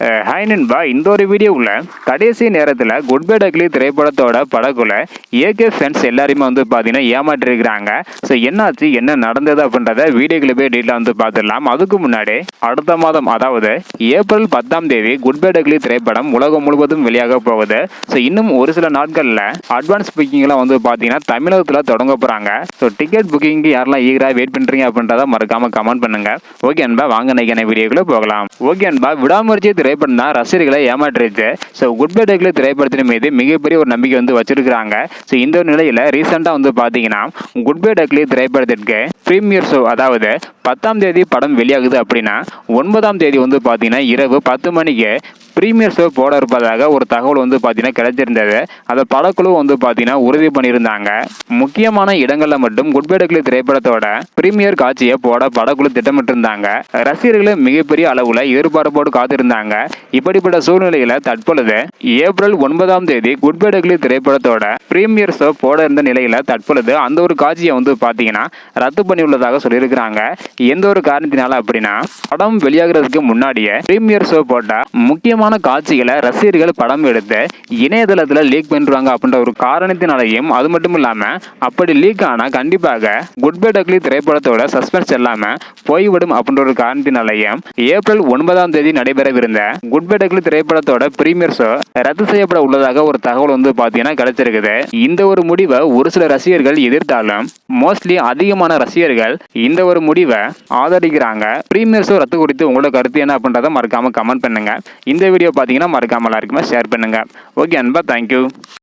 Hi நண்பா இந்த ஒரு வீடியோவில் கடைசி நேரத்தில் குட் பை டக்லி திரைப்படத்தோட படக்குள்ள ஏகே ஃபேன்ஸ் எல்லாருமே வந்து பார்த்தீங்கன்னா ஏமாற்றிருக்கிறாங்க. ஸோ என்னாச்சு என்ன நடந்தது அப்படின்றத வீடியோக்குள்ள போய் டீட்டெயில் வந்து பார்த்துடலாம் அதுக்கு முன்னாடி அடுத்த மாதம் அதாவது ஏப்ரல் பத்தாம் தேதி குட் பை டக்லி திரைப்படம் உலகம் முழுவதும் வெளியாக போகுது. ஸோ இன்னும் ஒரு சில நாட்களில் அட்வான்ஸ் புக்கிங்லாம் வந்து பார்த்தீங்கன்னா தமிழகத்தில் தொடங்க போகிறாங்க ஸோ டிக்கெட் புக்கிங்க்கு யாரெல்லாம் ஈகராக வெயிட் பண்ணுறீங்க அப்படின்றத மறக்காமல் கமெண்ட் பண்ணுங்க. ஓகே அன்பா வாங்க நினைக்கிற வீடியோக்குள்ள போகலாம். ஓகே அன்பா விடாமுயற்சி திரைப்படம் தான் ரசிகர்களை ஏமாற்றிருக்கு ஸோ குட் பை டேக்ல திரைப்படத்தின் மீது மிகப்பெரிய ஒரு நம்பிக்கை வந்து வச்சிருக்காங்க ஸோ இந்த ஒரு நிலையில் ரீசெண்டாக வந்து பார்த்தீங்கன்னா குட் பை டேக்லி திரைப்படத்திற்கு ப்ரீமியர் ஷோ அதாவது பத்தாம் தேதி படம் வெளியாகுது அப்படின்னா ஒன்பதாம் தேதி வந்து பார்த்தீங்கன்னா இரவு பத்து மணிக்கு ப்ரீமியர் ஷோ போட இருப்பதாக ஒரு தகவல் வந்து பார்த்தீங்கன்னா கிடைச்சிருந்தது. அதை படக்குழு வந்து பார்த்தீங்கன்னா உறுதி பண்ணியிருந்தாங்க. முக்கியமான இடங்களில் மட்டும் குட் திரைப்படத்தோட ப்ரீமியர் காட்சியை போட படக்குழு திட்டமிட்டிருந்தாங்க. ரசிகர்களும் மிகப்பெரிய அளவில் எதிர்பார்ப்போடு காத்திருந்தாங்க. இப்படிப்பட்ட சூழ்நிலையில் தற்பொழுது ஏப்ரல் ஒன்பதாம் தேதி குட் திரைப்படத்தோட ப்ரீமியர் ஷோ போட இருந்த நிலையில் தற்பொழுது அந்த ஒரு காட்சியை வந்து பார்த்தீங்கன்னா ரத்து பண்ணியுள்ளதாக சொல்லியிருக்கிறாங்க. எந்த ஒரு காரணத்தினால அப்படின்னா படம் வெளியாகிறதுக்கு முன்னாடியே ப்ரீமியர் ஷோ போட்ட முக்கியமான காட்சிகளை ரசிகர்கள் படம் எடுத்து இணையதளத்தில் லீக் பண்ணிடுவாங்க அப்படின்ற ஒரு காரணத்தினாலையும் அது மட்டும் இல்லாமல் அப்படி லீக் ஆனால் கண்டிப்பாக குட் பை டக்லி திரைப்படத்தோட சஸ்பென்ஸ் எல்லாம போய்விடும் அப்படின்ற ஒரு காரணத்தினாலையும் ஏப்ரல் ஒன்பதாம் தேதி நடைபெறவிருந்த குட் பை டக்லி திரைப்படத்தோட பிரீமியர் ஷோ ரத்து செய்யப்பட உள்ளதாக ஒரு தகவல் வந்து பார்த்தீங்கன்னா கிடைச்சிருக்குது. இந்த ஒரு முடிவை ஒரு சில ரசிகர்கள் எதிர்த்தாலும் மோஸ்ட்லி அதிகமான ரசிகர்கள் இந்த ஒரு முடிவை ஆதரிக்கிறாங்க. ப்ரீமியர் ஷோ ரத்து குறித்து உங்களோட கருத்து என்ன அப்படின்றத மறக்காமல் கமெண்ட் பண்ணுங்க. இந்த வீடியோ பார்த்தீங்கன்னா மறக்காமல் எல்லாருக்குமே ஷேர் பண்ணுங்கள் ஓகே அன்பா தேங்க்யூ